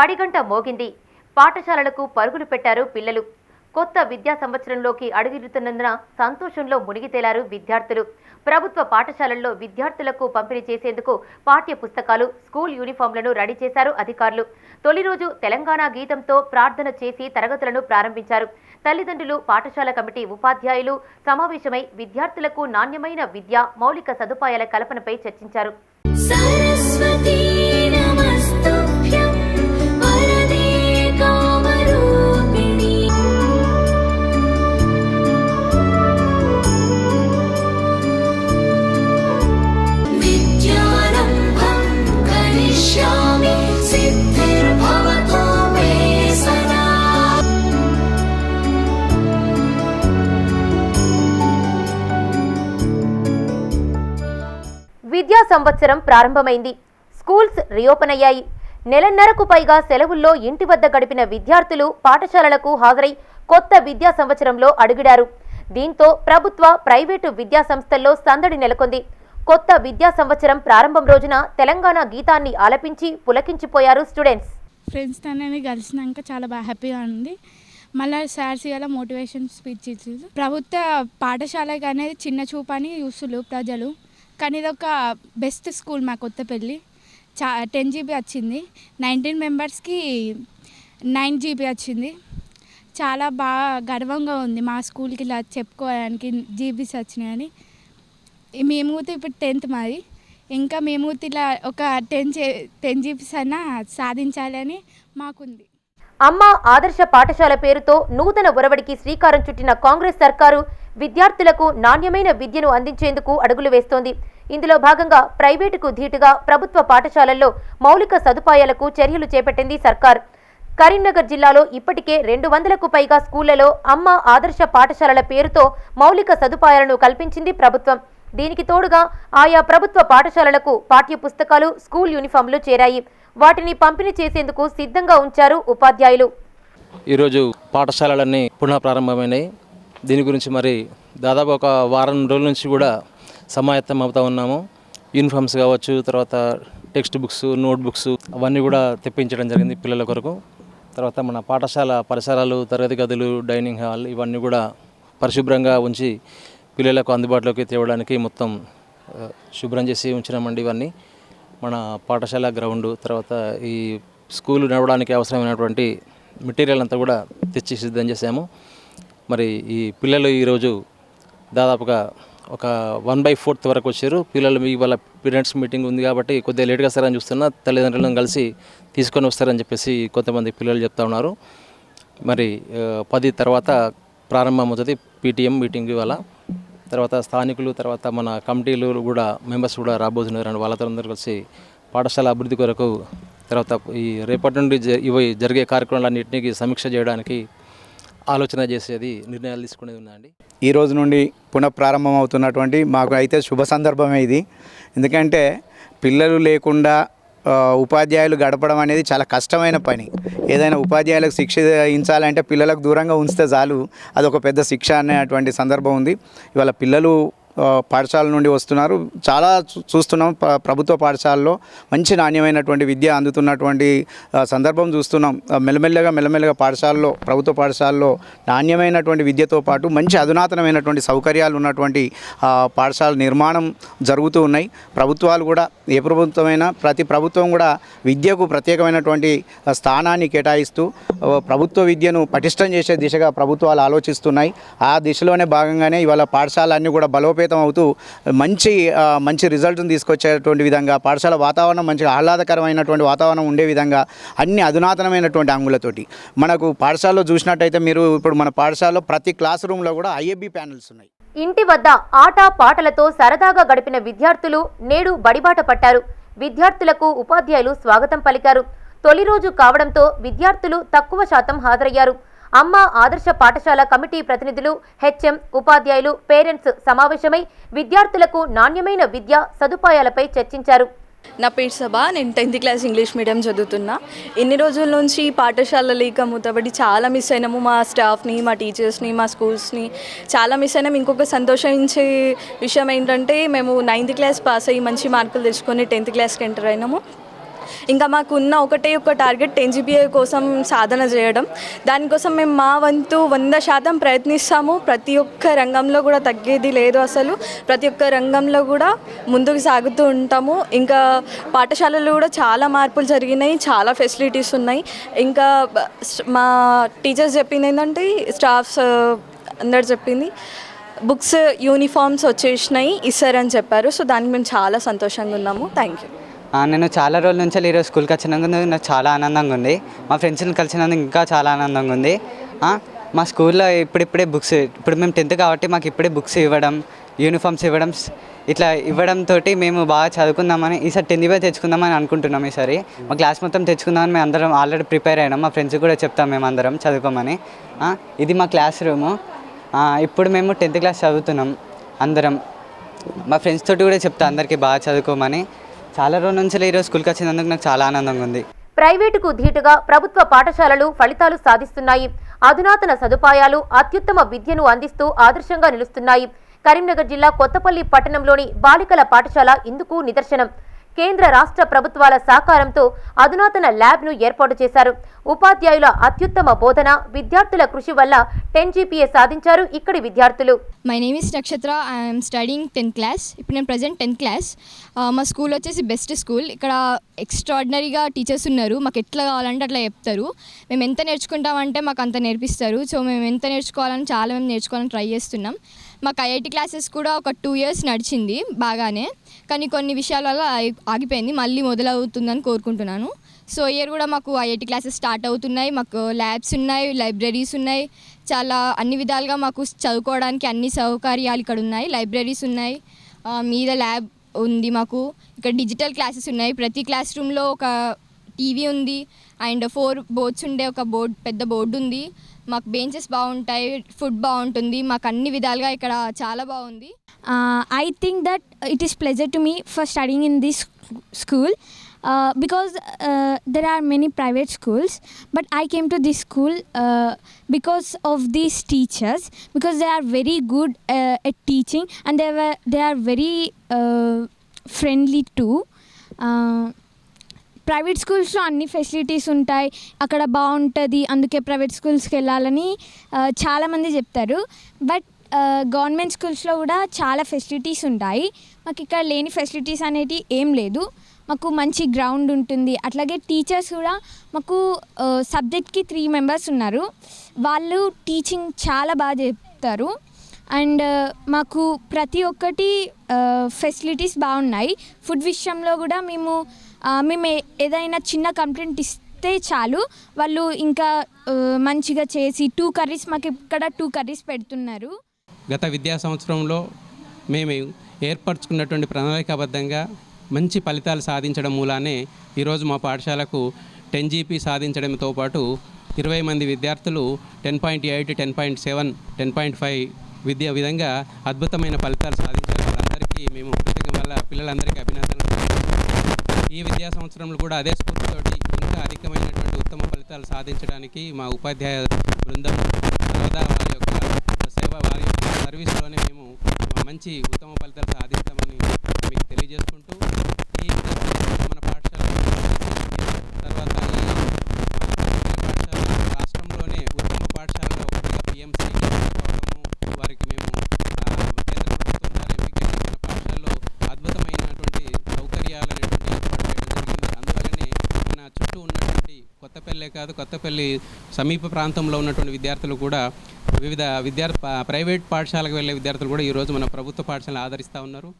బడిగంట మోగింది. పాఠశాలలకు పరుగులు పెట్టారు పిల్లలు. కొత్త విద్యా సంవత్సరంలోకి అడుగుతున్నందున సంతోషంలో మునిగి తేలారు విద్యార్థులు. ప్రభుత్వ పాఠశాలల్లో విద్యార్థులకు పంపిణీ చేసేందుకు పాఠ్య పుస్తకాలు స్కూల్ యూనిఫామ్లను రెడీ చేశారు అధికారులు. తొలి రోజు తెలంగాణ గీతంతో ప్రార్థన చేసి తరగతులను ప్రారంభించారు. తల్లిదండ్రులు పాఠశాల కమిటీ ఉపాధ్యాయులు సమావేశమై విద్యార్థులకు నాణ్యమైన విద్య మౌలిక సదుపాయాల కల్పనపై చర్చించారు. సంవత్సరం ప్రారంభమైంది. స్కూల్స్ రీఓపెన్ అయ్యాయి నెలన్నరకు పైగా సెలవుల్లో ఇంటి వద్ద గడిపిన విద్యార్థులు పాఠశాలలకు హాజరై కొత్త విద్యా సంవత్సరంలో అడుగిడారు. దీంతో ప్రభుత్వ ప్రైవేటు విద్యా సంస్థల్లో సందడి నెలకొంది. కొత్త విద్యా సంవత్సరం ప్రారంభం రోజున తెలంగాణ గీతాన్ని ఆలపించి పులకించిపోయారు స్టూడెంట్స్. ఫ్రెండ్స్ అనేది కలిసినాక చాలా బాగా హ్యాపీగా ఉంది. మళ్ళీ సార్స్ గల మోటివేషన్ స్పీచ్ ఇచ్చింది ప్రభుత్వ పాఠశాలకు అనేది చిన్న చూపు అని చూస్తులు ప్రజలు. కానీ ఇది ఒక బెస్ట్ స్కూల్ మా కొత్తపల్లి. చా టెన్ జీబీ వచ్చింది. నైన్టీన్ మెంబర్స్కి నైన్ జీబీ వచ్చింది. చాలా బాగా గర్వంగా ఉంది మా స్కూల్కి ఇలా చెప్పుకోవడానికి జీబీస్ వచ్చినాయని. మేము కూడా ఇప్పుడు టెన్త్ మాది. ఇంకా మేము ఇలా ఒక టెన్ టెన్ జీబీస్ అయినా సాధించాలని మాకుంది. అమ్మ ఆదర్శ పాఠశాల పేరుతో నూతన ఒరవడికి శ్రీకారం చుట్టిన కాంగ్రెస్ సర్కారు విద్యార్థులకు నాణ్యమైన విద్యను అందించేందుకు అడుగులు వేస్తోంది. ఇందులో భాగంగా ప్రైవేటుకు ధీటుగా ప్రభుత్వ పాఠశాలల్లో మౌలిక సదుపాయాలకు చర్యలు చేపట్టింది సర్కార్. కరీంనగర్ జిల్లాలో ఇప్పటికే రెండు వందలకు పైగా స్కూళ్ళలో అమ్మ ఆదర్శ పాఠశాలల పేరుతో మౌలిక సదుపాయాలను కల్పించింది ప్రభుత్వం. దీనికి తోడుగా ఆయా ప్రభుత్వ పాఠశాలలకు పాఠ్య పుస్తకాలు స్కూల్ యూనిఫామ్లు చేరాయి. వాటిని పంపిణీ చేసేందుకు సిద్ధంగా ఉంచారు ఉపాధ్యాయులు. ఈరోజు పాఠశాలలన్నీ పునః ప్రారంభమైనాయి. దీని గురించి మరి దాదాపు ఒక వారం రోజుల నుంచి కూడా సమాయత్తం అవుతా ఉన్నాము. యూనిఫామ్స్ కావచ్చు తర్వాత టెక్స్ట్ బుక్స్ నోట్ బుక్స్ అవన్నీ కూడా తెప్పించడం జరిగింది పిల్లల కొరకు. తర్వాత మన పాఠశాల పరిసరాలు తరగతి గదులు డైనింగ్ హాల్ ఇవన్నీ కూడా పరిశుభ్రంగా ఉంచి పిల్లలకు అందుబాటులోకి తేవడానికి మొత్తం శుభ్రం చేసి ఉంచినామండి ఇవన్నీ. మన పాఠశాల గ్రౌండ్ తర్వాత ఈ స్కూల్ నడవడానికి అవసరమైనటువంటి మెటీరియల్ అంతా కూడా తెచ్చి సిద్ధం చేసాము మరి ఈ పిల్లలు ఈరోజు దాదాపుగా ఒక వన్ బై ఫోర్త్ వరకు వచ్చారు. పిల్లలు మీ వాళ్ళ పేరెంట్స్ మీటింగ్ ఉంది కాబట్టి కొద్దిగా లేట్గా వస్తారని చూస్తున్నా తల్లిదండ్రులను కలిసి తీసుకొని వస్తారని చెప్పేసి కొంతమంది పిల్లలు చెప్తా ఉన్నారు. మరి పది తర్వాత ప్రారంభమవుతుంది పీటీఎం మీటింగ్ ఇవాళ. తర్వాత స్థానికులు తర్వాత మన కమిటీలు కూడా మెంబర్స్ కూడా రాబోతున్నారు. వాళ్ళతో అందరూ కలిసి పాఠశాల అభివృద్ధి కొరకు తర్వాత ఈ రేపటి నుండి జ- ఇవి జరిగే కార్యక్రమాలన్నింటినీ సమీక్ష చేయడానికి ఆలోచన చేసేది నిర్ణయాలు తీసుకునేది ఉందండి ఈ రోజు నుండి పునఃప్రారంభం అవుతున్నటువంటి మాకు అయితే శుభ సందర్భమే ఇది. ఎందుకంటే పిల్లలు లేకుండా ఉపాధ్యాయులు గడపడం అనేది చాలా కష్టమైన పని. ఏదైనా ఉపాధ్యాయులకు శిక్ష ఇన్చాలంటే పిల్లలకు దూరంగా ఉంచితే చాలు. అదొక పెద్ద శిక్ష అనేటువంటి సందర్భం ఉంది. ఇవాళ పిల్లలు పాఠశాల నుండి వస్తున్నారు. చాలా చూస్తున్నాం. ప్రభుత్వ పాఠశాలలో మంచి నాణ్యమైనటువంటి విద్య అందుతున్నటువంటి సందర్భం చూస్తున్నాం. మెల్లమెల్లగా మెల్లమెల్లగా పాఠశాలలో ప్రభుత్వ పాఠశాలలో నాణ్యమైనటువంటి విద్యతో పాటు మంచి అధునాతనమైనటువంటి సౌకర్యాలు ఉన్నటువంటి పాఠశాల నిర్మాణం జరుగుతూ ఉన్నాయి. ప్రభుత్వాలు కూడా ఏ ప్రభుత్వమైనా ప్రతి ప్రభుత్వం కూడా విద్యకు ప్రత్యేకమైనటువంటి స్థానాన్ని కేటాయిస్తూ ప్రభుత్వ విద్యను పటిష్టం చేసే దిశగా ప్రభుత్వాలు ఆలోచిస్తున్నాయి. ఆ దిశలోనే భాగంగానే ఇవాళ పాఠశాలన్నీ కూడా బలోపేతం అవుతూ మంచి మంచి రిజల్ట్ని తీసుకొచ్చేటువంటి విధంగా పాఠశాల వాతావరణం మంచిగా ఆహ్లాదకరమైనటువంటి వాతావరణం ఉండే విధంగా అన్ని అధునాతనమైనటువంటి అంగులతోటి మనకు పాఠశాలలో చూసినట్టయితే మీరు ఇప్పుడు మన పాఠశాలలో ప్రతి క్లాస్ రూమ్లో కూడా ఐఏబీ ప్యానల్స్ ఉన్నాయి. ఇంటి వద్ద ఆట పాటలతో సరదాగా గడిపిన విద్యార్థులు నేడు బడిబాట పట్టారు. విద్యార్థులకు ఉపాధ్యాయులు స్వాగతం పలికారు. తొలి రోజు కావడంతో విద్యార్థులు తక్కువ శాతం హాజరయ్యారు. అమ్మ ఆదర్శ పాఠశాల కమిటీ ప్రతినిధులు హెచ్ఎం ఉపాధ్యాయులు పేరెంట్స్ సమావేశమై విద్యార్థులకు నాణ్యమైన విద్య సదుపాయాలపై చర్చించారు. నా పేరు సభా నేను టెన్త్ క్లాస్ ఇంగ్లీష్ మీడియం చదువుతున్నా. ఇన్ని రోజుల నుంచి పాఠశాల లేక మూతబడి చాలా మిస్ అయినాము మా స్టాఫ్ని మా టీచర్స్ని మా స్కూల్స్ని చాలా మిస్ అయినాము ఇంకొక సంతోషించే విషయం ఏంటంటే మేము నైన్త్ క్లాస్ పాస్ అయ్యి మంచి మార్కులు తెచ్చుకొని టెన్త్ క్లాస్కి ఎంటర్ అయినాము. ఇంకా మాకు ఉన్న ఒకటే ఒక టార్గెట్ టెన్ జీపీఏ కోసం సాధన చేయడం. దానికోసం మేము మా వంతు వంద శాతం ప్రయత్నిస్తాము. ప్రతి ఒక్క రంగంలో కూడా తగ్గేది లేదు అసలు. ప్రతి ఒక్క రంగంలో కూడా ముందుకు సాగుతూ ఉంటాము. ఇంకా పాఠశాలలో కూడా చాలా మార్పులు జరిగినాయి. చాలా ఫెసిలిటీస్ ఉన్నాయి. ఇంకా మా టీచర్స్ చెప్పింది ఏంటంటే స్టాఫ్స్ అందరు చెప్పింది బుక్స్ యూనిఫామ్స్ వచ్చేసినాయి ఇస్తారని చెప్పారు. సో దానికి మేము చాలా సంతోషంగా ఉన్నాము. Thank you. నేను చాలా రోజుల నుంచి ఈరోజు స్కూల్కి వచ్చినందుకు నాకు చాలా ఆనందంగా ఉంది. మా ఫ్రెండ్స్ని కలిసినందుకు ఇంకా చాలా ఆనందంగా ఉంది. మా స్కూల్లో ఇప్పుడిప్పుడే బుక్స్ ఇప్పుడు మేము టెన్త్ కాబట్టి మాకు ఇప్పుడే బుక్స్ ఇవ్వడం యూనిఫామ్స్ ఇవ్వడం ఇట్లా ఇవ్వడంతో మేము బాగా చదువుకుందామని ఈసారి టెన్త్ పోయి తెచ్చుకుందామని అనుకుంటున్నాం ఈసారి. మా క్లాస్ మొత్తం తెచ్చుకుందామని మేము అందరం ఆల్రెడీ ప్రిపేర్ అయినాం. మా ఫ్రెండ్స్ కూడా చెప్తాం మేము అందరం చదువుకోమని. ఇది మా క్లాస్ రూము. ఇప్పుడు మేము టెన్త్ క్లాస్ చదువుతున్నాం అందరం. మా ఫ్రెండ్స్ తోటి కూడా చెప్తా అందరికీ బాగా చదువుకోమని. చాలా రోజుల నుంచి ఈరోజు స్కూల్కి వచ్చినందుకు నాకు చాలా ఆనందంగా ఉంది. ప్రైవేటుకు ధీటుగా ప్రభుత్వ పాఠశాలలు ఫలితాలు సాధిస్తున్నాయి. అధునాతన సదుపాయాలు అత్యుత్తమ విద్యను అందిస్తూ ఆదర్శంగా నిలుస్తున్నాయి. కరీంనగర్ జిల్లా కొత్తపల్లి పట్టణంలోని బాలికల పాఠశాల ఇందుకు నిదర్శనం. కేంద్ర రాష్ట్ర ప్రభుత్వాల సహకారంతో అధునాతన ల్యాబ్ను ఏర్పాటు చేశారు. ఉపాధ్యాయుల అత్యుత్తమ బోధన విద్యార్థుల కృషి వల్ల టెన్ జీపీఏ సాధించారు ఇక్కడి విద్యార్థులు. My name is Nakshatra I'm studying tenth class ఇప్పుడు నేను ప్రజెంట్ టెన్త్ క్లాస్ మా స్కూల్ వచ్చేసి బెస్ట్ స్కూల్ ఇక్కడ ఎక్స్ట్రాడినరీగా టీచర్స్ ఉన్నారు. మాకు ఎట్లా కావాలంటే అట్లా చెప్తారు. మేము ఎంత నేర్చుకుంటామంటే మాకు అంత నేర్పిస్తారు. సో మేము ఎంత నేర్చుకోవాలని చాలా మేము నేర్చుకోవాలని ట్రై చేస్తున్నాం. మాకు ఐఐటి క్లాసెస్ కూడా ఒక టూ ఇయర్స్ నడిచింది బాగానే. కానీ కొన్ని విషయాల వల్ల ఆగిపోయింది. మళ్ళీ మొదలవుతుందని కోరుకుంటున్నాను. సో ఇయర్ కూడా మాకు ఐఐటి క్లాసెస్ స్టార్ట్ అవుతున్నాయి. మాకు ల్యాబ్స్ ఉన్నాయి లైబ్రరీస్ ఉన్నాయి. చాలా అన్ని విధాలుగా మాకు చదువుకోవడానికి అన్ని సౌకర్యాలు ఇక్కడ ఉన్నాయి. లైబ్రరీస్ ఉన్నాయి. మీద ల్యాబ్ ఉంది మాకు. ఇక్కడ డిజిటల్ క్లాసెస్ ఉన్నాయి. ప్రతి క్లాస్ రూమ్లో ఒక టీవీ ఉంది. అండ్ ఫోర్ బోర్డ్స్ ఉండే ఒక బోర్డ్ పెద్ద బోర్డు ఉంది. మాకు బెంచెస్ బాగుంటాయి ఫుడ్ బాగుంటుంది మాకు అన్ని విధాలుగా ఇక్కడ చాలా బాగుంది. I think that it is pleasure to me for studying in this school because there are many private schools but I came to this school because of these teachers because they are very good at teaching and they they are very friendly to private స్కూల్స్లో అన్ని facilities ఉంటాయి. అక్కడ బాగుంటుంది. అందుకే private స్కూల్స్కి వెళ్ళాలని చాలామంది చెప్తారు. బట్ గవర్నమెంట్ స్కూల్స్లో కూడా చాలా ఫెసిలిటీస్ ఉంటాయి. మాకు ఇక్కడ లేని ఫెసిలిటీస్ అనేవి ఏం లేదు. మాకు మంచి గ్రౌండ్ ఉంటుంది. అట్లాగే టీచర్స్ కూడా మాకు సబ్జెక్ట్కి త్రీ మెంబర్స్ ఉన్నారు. వాళ్ళు టీచింగ్ చాలా బాగా చెప్తారు. అండ్ మాకు ప్రతి ఒక్కటి ఫెసిలిటీస్ బాగున్నాయి. ఫుడ్ విషయంలో కూడా మేము మేము ఏదైనా చిన్న కంప్లైంట్ ఇస్తే చాలు. వాళ్ళు ఇంకా మంచిగా చేసి టూ కర్రీస్ మాకు ఇక్కడ టూ కర్రీస్ పెడుతున్నారు. గత విద్యా సంవత్సరంలో మేము ఏర్పరచుకున్నటువంటి ప్రణాళికాబద్ధంగా మంచి ఫలితాలు సాధించడం మూలానే ఈరోజు మా పాఠశాలకు టెన్ జీపీ సాధించడంతో పాటు ఇరవై మంది విద్యార్థులు ten point eight ten point seven ten point five విద్య విధంగా అద్భుతమైన ఫలితాలు సాధించారు. వాళ్ళందరికీ మేము కృతజ్ఞ వల్ల పిల్లలందరికీ అభినందనలు. ఈ విద్యా సంవత్సరంలో కూడా అదే స్ఫూర్తితోటి ఇంకా అధికమైనటువంటి ఉత్తమ ఫలితాలు సాధించడానికి మా ఉపాధ్యాయ బృందం సోదా వారి యొక్క సేవ వారి యొక్క సర్వీస్లోనే మేము మంచి ఉత్తమ ఫలితాలు సాధిస్తామని మీకు తెలియజేసుకుంటూ ఈ విద్యా మన పాఠశాల తర్వాత ఈ మా పాఠశాల రాష్ట్రంలోనే ఉత్తమ పాఠశాలలో ఒకటిగా పిఎంసీ తీసుకోవడము వారికి మేము ఆ, కేంద్ర ప్రభుత్వం ద్వారా ఎంపికైన మన పాఠశాలలో అద్భుతమైనటువంటి సౌకర్యాలు అనేటువంటి ఏర్పాటు చేయడం జరిగింది అందువల్లనే మన చుట్టూ ఉన్నటువంటి కొత్తపల్లె కాదు కొత్తపల్లి సమీప ప్రాంతంలో ఉన్నటువంటి విద్యార్థులు కూడా వివిధ విద్యార్థి ప్రైవేట్ పాఠశాలకు వెళ్ళే విద్యార్థులు కూడా ఈరోజు మన ప్రభుత్వ పాఠశాలను ఆదరిస్తూ ఉన్నారు.